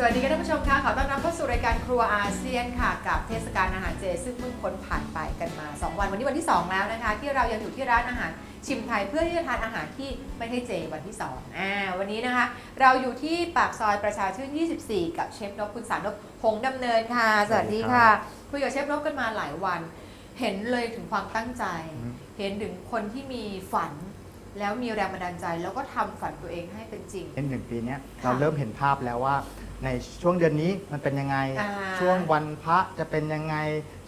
สวัสดีค่ะท่านผู้ชมค่ะขอต้อนรับเข้าสู่รายการครัวอาเซียนค่ะ กับเทศกาลอาหารเจ ซึ่งเพิ่งพ้นผ่านไปกันมา 2 วัน วันนี้วันที่ 2 แล้วนะคะ ที่เรายังอยู่ที่ร้านอาหารชิมไทยเพื่อที่จะทานอาหารที่ไม่ใช่เจวันที่2อ่าวันนี้นะคะ เราอยู่ที่ปากซอยประชาชื่น 24 กับเชฟนกคุณสารนพพงษ์ดำเนินค่ะ สวัสดีค่ะ คุยกับเชฟนกกันมาหลายวัน เห็นเลยถึงความตั้งใจ เห็นถึงคนที่มีฝันแล้วมีแรงบันดาลใจ แล้วก็ทำฝันตัวเองให้เป็นจริงในหนึ่งปีเนี้ยค่ะเราเริ่มเห็นภาพแล้วว่า ในช่วงเดือนนี้มันเป็นยังไง อ่าช่วงวันพระจะเป็นยังไง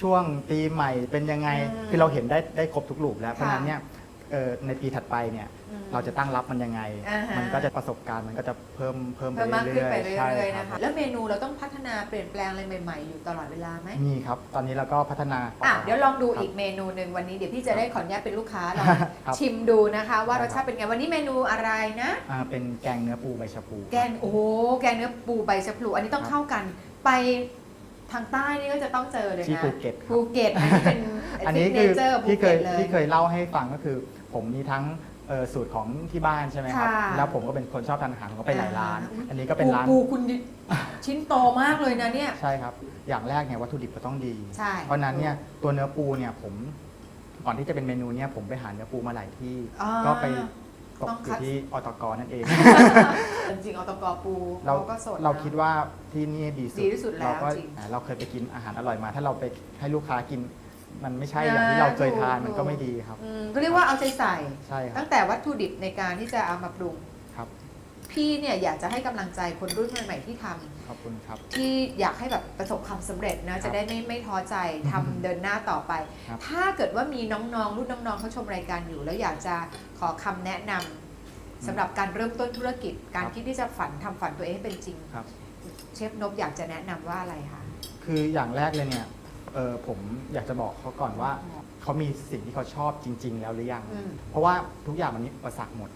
ช่วงปีใหม่เป็นยังไงอืมคือเราเห็นได้ได้ครบทุกรูปแล้วค่ะเพราะฉะนั้นเนี่ย เอ่อในปีถัดไปเนี่ย อืมเราจะตั้งรับมันยังไง อ่าฮะ มันก็จะประสบการณ์มันก็จะเพิ่มเพิ่มไปเพิ่มมากขึ้นเรื่อยไปๆเรื่ใช่อยๆครันะบคะแล้วเมนูเราต้องพัฒนาเปลี่ยนแปลงอะไรใหม่ๆ อยู่ตลอดเวลาไหมมีครับตอนนี้เราก็พัฒนา อะเดี๋ยวลองดูครับอีกเมนูหนึ่งวันนี้เดี๋ยวพี่จะได้ขออนุญาตเป็นลูกค้าลองครับ ชิมดูนะคะ ว่าได้รครับสชาติเป็นไงวันนี้เมนูอะไรนะ อ่าเป็นแกงเนื้อปูใบชะพู แกงโอ้โหแกงเนื้อปูใบชะพลูอันนี้ต้องครับ เข้ากัน ไป ทางใต้นี่ก็จะต้องเจอเลยที่นะภูเก็ตครับ ภูเก็ตอันนี้เป็นอันนี้เนคือเจอร์ภูที่เคเก็ยตเลย ที่เคยเล่าให้ฟังก็คือ ผมมีทั้งเอ่อสูตรของที่บ้านใช่ไหมครับ ค่ะ แล้วผมก็เป็นคนชอบทานอาหารผมก็ไปหลายร้านอ่าอันนี้ก็เป็นร้าน ปูคุณชิ้นโตมากเลยนะเนี่ย ใช่ครับ อย่างแรกเนี่ยวัตถุดิบก็ต้องดี ใช่ เพราะฉะนั้นเนี่ยตัวเนื้อปูเนี่ยผมก่อนที่จะเป็นเมนูเนี่ยผมไปหาเนื้อปูมาหลายที่ อ่า ก็ไป ตกต้องอคัยู่ดที่อตกนั่นเอง จริงๆเอาตะกอปูเราเขาก็สดนะ เราคิดว่าที่นี่ดีสุดดีที่สุดแล้วเราก็จริงอ่าเราเคยไปกินอาหารอร่อยมา ถ้าเราไปให้ลูกค้ากิน มันไม่ใช่อย่างที่เราเคยทานถูก มันก็ไม่ดีครับ อืมก็เรียกว่าเอาใจใส่ ใช่ครัตั้บงแต่วัตถุดิบในการที่จะเอามาปรุง ครับ พี่เนี่ยอยากจะให้กำลังใจคนรุ่นใหม่ๆที่ทำขอบคุณครับ ที่อยากให้แบบประสบความสำเร็จนะครับจะได้ไม่ไม่ท้อใจทำเดินหน้าต่อไป ครับ ถ้าเกิดว่ามีน้องๆ รุ่นน้องๆเขาชมรายการอยู่ แล้วอยากจะขอคำแนะนำสำหรับการเริ่มต้นธุรกิจ การครับคิดที่จะฝันทำฝันตัวเองให้เป็นจริง ครับ เชฟนบอยากจะแนะนำว่าอะไรคะ คืออย่างแรกเลยเนี่ยเออผมอยากจะบอกเขาก่อนว่า เขามีสิ่งที่เขาชอบจริง ๆ แล้วหรือยัง อืม เพราะว่าทุกอย่างมันมีอุปสรรคหมด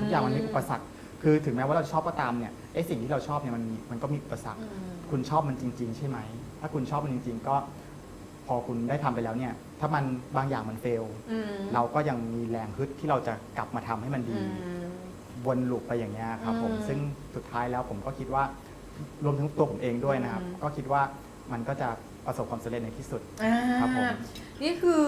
ทุกอย่างมันมีอุปสรรค คือถึงแม้ว่าเราชอบก็ตามเนี่ยไอ้สิ่งที่เราชอบเนี่ยมันมีมันก็มีอุปสรรคอืมคุณชอบมันจริง ๆ ใช่ไหม ถ้าคุณชอบมันจริง ๆ ก็ พอคุณได้ทำไปแล้วเนี่ย ถ้ามันบางอย่างมันเฟล อืมเราก็ยังมีแรงฮึดที่เราจะกลับมาทำให้มันดี อืม วนลูปไปอย่างเงี้ยครับผมอืมซึ่งสุดท้ายแล้วผมก็คิดว่ารวมทั้งตัวผมเองด้วยนะครับ อืม ก็คิดว่ามันก็จะประสบความสำเร็จในที่สุด อ่าครับผม นี่คือ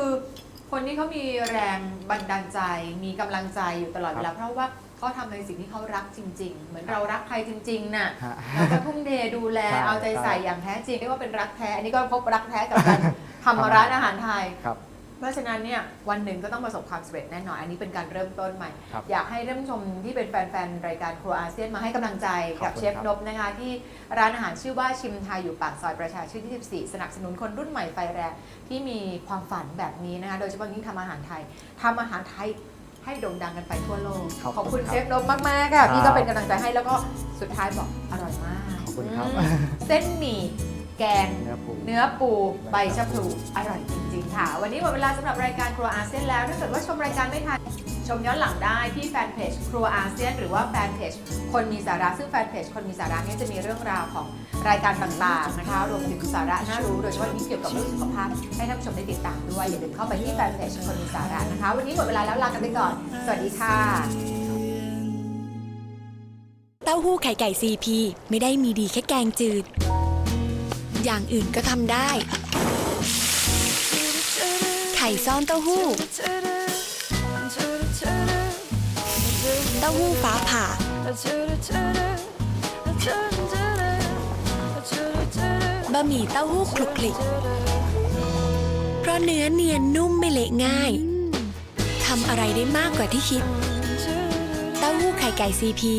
คนที่เขามีแรงบันดาลใจ มีกำลังใจอยู่ตลอดเวลาเพราะว่าเขาทำในสิ่งที่เขารักจริง ๆ เหมือนเรารักใครจริงๆน่ะฮะ เราก็ทุ่มเทดูแลใช่เอาใจใส่ใช่อย่างแท้จริงเรียกว่าเป็นรักแท้ อันนี้ก็พบรักแท้กับการทำร้านอาหารไทย ครับเพ ราะฉะนั้นเนี่ยวันหนึ่งก็ต้องประสบความสำเร็จแน่นอน อันนี้เป็นการเริ่มต้นใหม่ ครับอยากให้ท่านผู้ชมที่เป็นแฟนๆ รายการครัวอาเซียนมาให้กำลังใจขกัอบบคุณเชฟครับนบนะคะที่ร้านอาหารชื่อว่าชิมไทยอยู่ปากซอยประชาชื่นที่14สนับสนุนคนรุ่นใหม่ไฟแรงที่มีความฝันแบบนี้นะคะโดยเฉพาะยิ่งทำอาหารไทยทำอาหารไทยให้โด่งดังกันไปทั่วโลกขอบคุณขอบคุณครับเชฟนบมากๆค่ะครับพี่ก็เป็นกำลังใจให้แล้วก็สุดท้ายบอกอร่อยมากขอบคุณครับ อืมเส้นหมี่แกง เนื้อปู เนื้อปูใบชะพลูอร่อยจริง ๆ ค่ะ วันนี้หมดเวลาสำหรับรายการครัวอาเซียนแล้วถ้าเกิดว่าชมรายการไม่ทันชมย้อนหลังได้ที่แฟนเพจครัวอาเซียน หรือว่าแฟนเพจคนมีสาระซึ่งแฟนเพจคนมีสาระเนี้จะมีเรื่องราวของรายการต่างๆนะคะรวมถึงสาระน่ารู้โดยเฉพาะนี้เกี่ยวกับเรื่องสุขภาพให้ท่านผู้ชมได้ติดตามด้วยอย่าลืมเข้าไปที่แฟนเพจคนมีสาระนะคะ วันนี้หมดเวลาแล้วลากันไปก่อน สวัสดีค่ะเต้าหู้ไข่ไก่ซีพีไม่ได้มีดีแค่แกงจืด อย่างอื่นก็ทำได้ ไข่ซ่อนเต้าหู้ เต้าหู้ฟ้าผ่า บะหมี่เต้าหู้คลุกคลิก เพราะเนื้อเนียนนุ่มไม่เละง่าย ทำอะไรได้มากกว่าที่คิด เต้าหู้ไข่ไก่ซีพี